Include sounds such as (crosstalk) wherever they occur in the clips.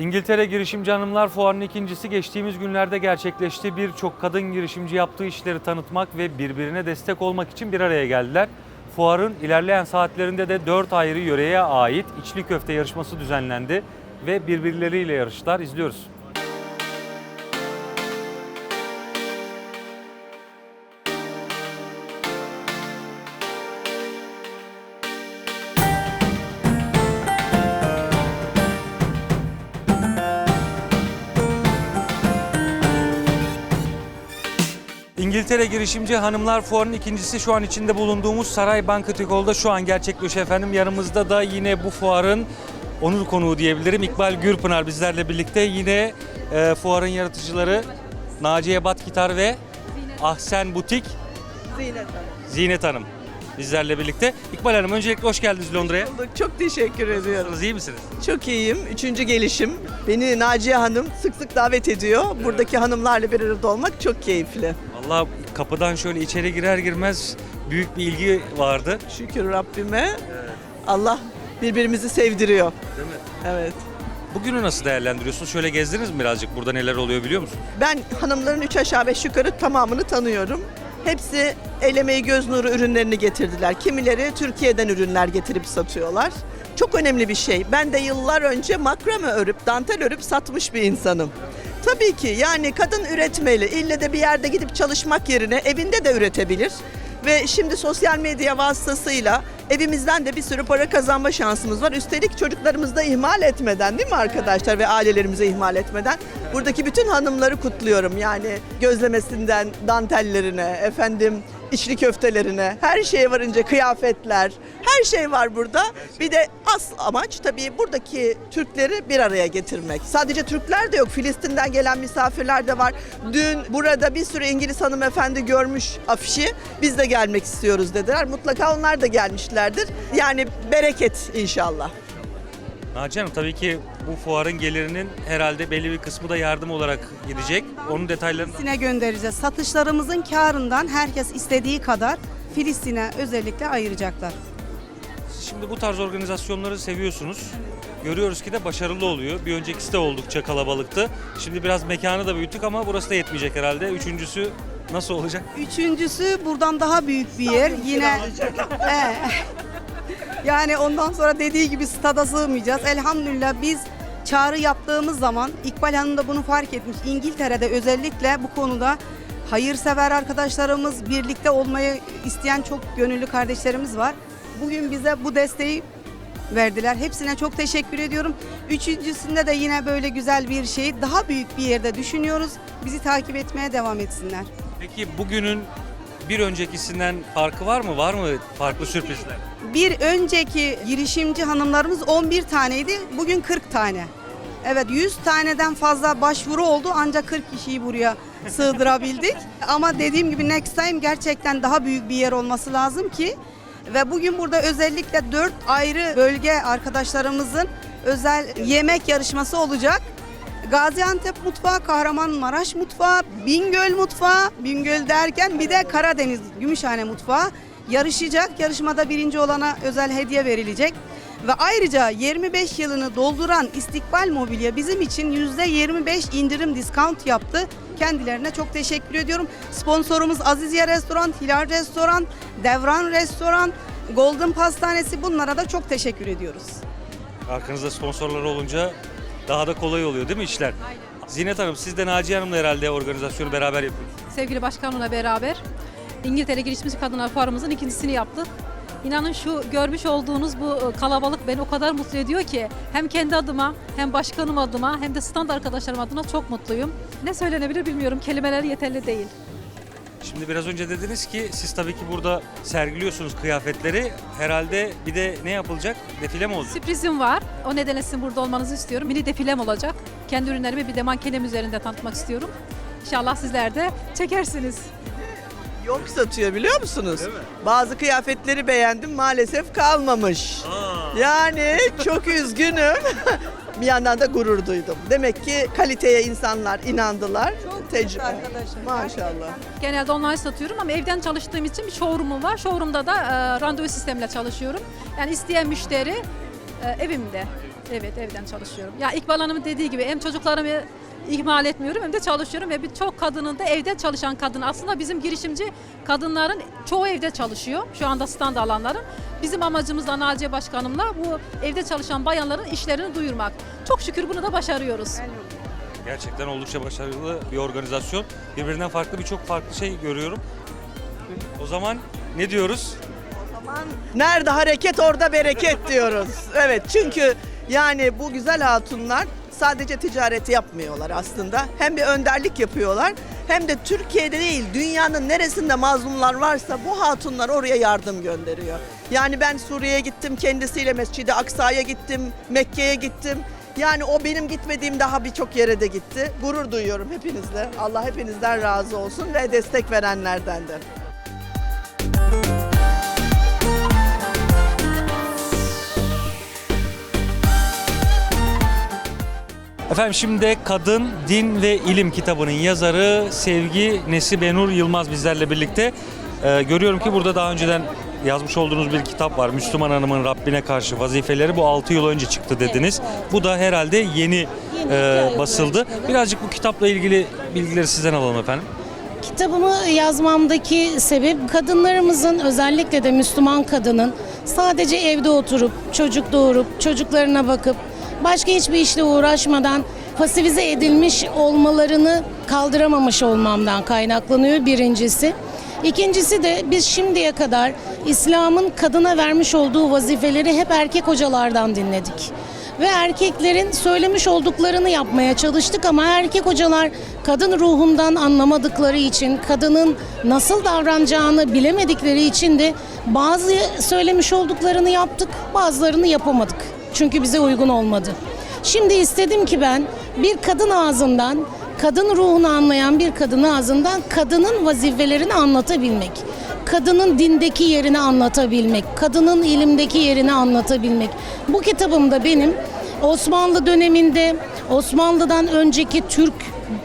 İngiltere Girişimci Hanımlar Fuarı'nın ikincisi geçtiğimiz günlerde gerçekleşti. Birçok kadın girişimci yaptığı işleri tanıtmak ve birbirine destek olmak için bir araya geldiler. Fuarın ilerleyen saatlerinde de 4 ayrı yöreye ait içli köfte yarışması düzenlendi ve birbirleriyle yarıştılar. İzliyoruz. İngiltere Girişimci Hanımlar Fuarı'nın ikincisi şu an içinde bulunduğumuz Saray Banquet Hall'da şu an gerçekleşiyor efendim. Yanımızda da yine bu fuarın onur konuğu diyebilirim. İkbal Gürpınar bizlerle birlikte. Yine e, fuarın yaratıcıları Naciye Bat Gitar ve Ahsen Butik Zeynep Hanım. Zinet Hanım bizlerle birlikte. İkbal Hanım öncelikle hoş geldiniz Londra'ya. Bulduk. Çok teşekkür ediyorum. Nasılsınız, iyi misiniz? Çok iyiyim. Üçüncü gelişim. Beni Naciye Hanım sık sık davet ediyor. Buradaki hanımlarla bir arada olmak çok keyifli. Vallahi kapıdan şöyle içeri girer girmez büyük bir ilgi vardı. Şükür Rabbime. Allah birbirimizi sevdiriyor. Değil mi? Evet. Bugünü nasıl değerlendiriyorsunuz? Şöyle gezdiniz mi birazcık? Burada neler oluyor biliyor musunuz? Ben hanımların üç aşağı beş yukarı tamamını tanıyorum. Hepsi el emeği göz nuru ürünlerini getirdiler. Kimileri Türkiye'den ürünler getirip satıyorlar. Çok önemli bir şey. Ben de yıllar önce makrame örüp, dantel örüp satmış bir insanım. Tabii ki yani kadın üretmeli. İlle de bir yerde gidip çalışmak yerine evinde de üretebilir. Ve şimdi sosyal medya vasıtasıyla evimizden de bir sürü para kazanma şansımız var. Üstelik çocuklarımızı da ihmal etmeden değil mi arkadaşlar ve ailelerimize ihmal etmeden. Buradaki bütün hanımları kutluyorum. Yani gözlemesinden dantellerine, efendim içli köftelerine, her şeye varınca kıyafetler, her şey var burada. Bir de asıl amaç tabii buradaki Türkleri bir araya getirmek. Sadece Türkler de yok, Filistin'den gelen misafirler de var. Dün burada bir sürü İngiliz hanımefendi görmüş afişi. Biz de gelmek istiyoruz dediler. Mutlaka onlar da gelmişlerdir. Yani bereket inşallah. Naciye Hanım tabii ki bu fuarın gelirinin herhalde belli bir kısmı da yardım olarak gidecek. Onun detaylarını Filistin'e göndereceğiz. Satışlarımızın karından herkes istediği kadar Filistin'e özellikle ayıracaklar. Şimdi bu tarz organizasyonları seviyorsunuz. Görüyoruz ki de başarılı oluyor. Bir öncekisi de oldukça kalabalıktı. Şimdi biraz mekanı da büyüttük ama burası da yetmeyecek herhalde. Üçüncüsü nasıl olacak? Üçüncüsü buradan daha büyük bir yer. Yine. (laughs) yani ondan sonra dediği gibi stada sığmayacağız. Elhamdülillah biz çağrı yaptığımız zaman İkbal Hanım da bunu fark etmiş. İngiltere'de özellikle bu konuda hayırsever arkadaşlarımız, birlikte olmayı isteyen çok gönüllü kardeşlerimiz var. Bugün bize bu desteği verdiler. Hepsine çok teşekkür ediyorum. Üçüncüsünde de yine böyle güzel bir şey daha büyük bir yerde düşünüyoruz. Bizi takip etmeye devam etsinler. Peki bugünün bir öncekisinden farkı var mı? Var mı farklı sürprizler? Bir önceki girişimci hanımlarımız 11 taneydi. Bugün 40 tane. Evet 100 taneden fazla başvuru oldu ancak 40 kişiyi buraya sığdırabildik. (laughs) Ama dediğim gibi next time gerçekten daha büyük bir yer olması lazım ki ve bugün burada özellikle 4 ayrı bölge arkadaşlarımızın özel yemek yarışması olacak. Gaziantep mutfağı, Kahramanmaraş mutfağı, Bingöl mutfağı, Bingöl derken bir de Karadeniz Gümüşhane mutfağı yarışacak. Yarışmada birinci olana özel hediye verilecek. Ve ayrıca 25 yılını dolduran İstikbal Mobilya bizim için %25 indirim discount yaptı. Kendilerine çok teşekkür ediyorum. Sponsorumuz Aziziye Restoran, Hilal Restoran, Devran Restoran, Golden Pastanesi bunlara da çok teşekkür ediyoruz. Arkanızda sponsorlar olunca daha da kolay oluyor değil mi işler? Zinet Hanım siz de Naciye Hanım'la herhalde organizasyonu beraber yapıyorsunuz. sevgili başkanımla beraber İngiltere Girişimci Kadınlar Fuarımızın ikincisini yaptık. İnanın şu görmüş olduğunuz bu e, kalabalık beni o kadar mutlu ediyor ki hem kendi adıma hem başkanım adıma hem de stand arkadaşlarım adına çok mutluyum. Ne söylenebilir bilmiyorum kelimeler yeterli değil. Şimdi biraz önce dediniz ki siz tabii ki burada sergiliyorsunuz kıyafetleri. Herhalde bir de ne yapılacak? Defile mi olacak? Sürprizim var. O nedenle sizin burada olmanızı istiyorum. Mini defilem olacak. Kendi ürünlerimi bir de mankenem üzerinde tanıtmak istiyorum. İnşallah sizler de çekersiniz. Yok satıyor biliyor musunuz? Bazı kıyafetleri beğendim maalesef kalmamış. Yani çok üzgünüm. (laughs) bir yandan da gurur duydum. Demek ki kaliteye insanlar inandılar. Tecrübe. arkadaşlar. Maşallah. Genelde online satıyorum ama evden çalıştığım için bir showroom'um var. Showroom'da da e, randevu sistemiyle çalışıyorum. Yani isteyen müşteri e, evimde. Evet evden çalışıyorum. Ya İkbal Hanım'ın dediği gibi hem çocuklarımı ihmal etmiyorum hem de çalışıyorum ve birçok kadının da evde çalışan kadın. Aslında bizim girişimci kadınların çoğu evde çalışıyor. Şu anda stand alanların. Bizim amacımız da Naciye Başkanım'la bu evde çalışan bayanların işlerini duyurmak. Çok şükür bunu da başarıyoruz. Gerçekten oldukça başarılı bir organizasyon. Birbirinden farklı birçok farklı şey görüyorum. O zaman ne diyoruz? Nerede hareket orada bereket diyoruz. Evet çünkü yani bu güzel hatunlar sadece ticareti yapmıyorlar aslında. Hem bir önderlik yapıyorlar hem de Türkiye'de değil dünyanın neresinde mazlumlar varsa bu hatunlar oraya yardım gönderiyor. Yani ben Suriye'ye gittim kendisiyle Mescid-i Aksa'ya gittim, Mekke'ye gittim. Yani o benim gitmediğim daha birçok yere de gitti. Gurur duyuyorum hepinizle. Allah hepinizden razı olsun ve destek verenlerden de. Efendim şimdi Kadın, Din ve İlim kitabının yazarı Sevgi Nesibenur Yılmaz bizlerle birlikte. Ee, görüyorum ki burada daha önceden yazmış olduğunuz bir kitap var. Müslüman Hanım'ın Rabbine karşı vazifeleri. Bu 6 yıl önce çıktı dediniz. Bu da herhalde yeni, e, basıldı. Birazcık bu kitapla ilgili bilgileri sizden alalım efendim. Kitabımı yazmamdaki sebep kadınlarımızın özellikle de Müslüman kadının sadece evde oturup çocuk doğurup çocuklarına bakıp başka hiçbir işle uğraşmadan pasifize edilmiş olmalarını kaldıramamış olmamdan kaynaklanıyor birincisi. İkincisi de biz şimdiye kadar İslam'ın kadına vermiş olduğu vazifeleri hep erkek hocalardan dinledik ve erkeklerin söylemiş olduklarını yapmaya çalıştık ama erkek hocalar kadın ruhundan anlamadıkları için, kadının nasıl davranacağını bilemedikleri için de bazı söylemiş olduklarını yaptık, bazılarını yapamadık. Çünkü bize uygun olmadı. Şimdi istedim ki ben bir kadın ağzından, kadın ruhunu anlayan bir kadın ağzından kadının vazifelerini anlatabilmek kadının dindeki yerini anlatabilmek, kadının ilimdeki yerini anlatabilmek. Bu kitabımda benim Osmanlı döneminde Osmanlı'dan önceki Türk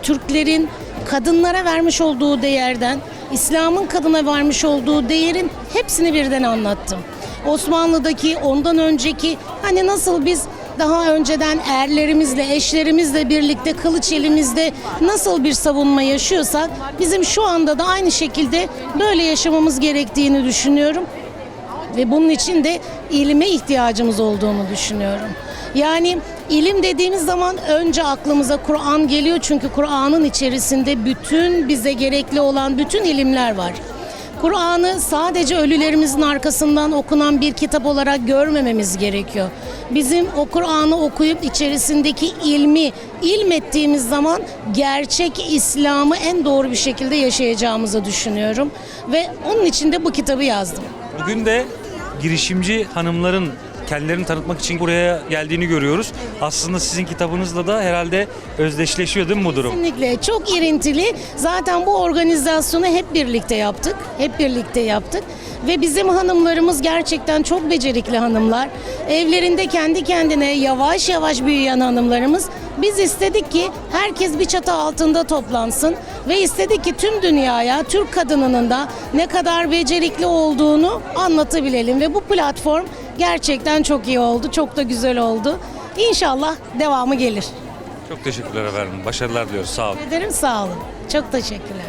Türklerin kadınlara vermiş olduğu değerden İslam'ın kadına vermiş olduğu değerin hepsini birden anlattım. Osmanlı'daki ondan önceki hani nasıl biz daha önceden erlerimizle, eşlerimizle birlikte kılıç elimizde nasıl bir savunma yaşıyorsak bizim şu anda da aynı şekilde böyle yaşamamız gerektiğini düşünüyorum. Ve bunun için de ilime ihtiyacımız olduğunu düşünüyorum. Yani ilim dediğimiz zaman önce aklımıza Kur'an geliyor çünkü Kur'an'ın içerisinde bütün bize gerekli olan bütün ilimler var. Kur'an'ı sadece ölülerimizin arkasından okunan bir kitap olarak görmememiz gerekiyor. Bizim o Kur'an'ı okuyup içerisindeki ilmi ilmettiğimiz zaman gerçek İslam'ı en doğru bir şekilde yaşayacağımızı düşünüyorum. Ve onun için de bu kitabı yazdım. Bugün de girişimci hanımların kendilerini tanıtmak için buraya geldiğini görüyoruz. Aslında sizin kitabınızla da herhalde özdeşleşiyor değil mi bu durum? Kesinlikle çok irintili. Zaten bu organizasyonu hep birlikte yaptık. Hep birlikte yaptık. Ve bizim hanımlarımız gerçekten çok becerikli hanımlar. Evlerinde kendi kendine yavaş yavaş büyüyen hanımlarımız. Biz istedik ki herkes bir çatı altında toplansın ve istedik ki tüm dünyaya Türk kadınının da ne kadar becerikli olduğunu anlatabilelim ve bu platform gerçekten çok iyi oldu, çok da güzel oldu. İnşallah devamı gelir. Çok teşekkürler efendim. Başarılar diliyoruz. Sağ olun. Ederim sağ olun. Çok teşekkürler.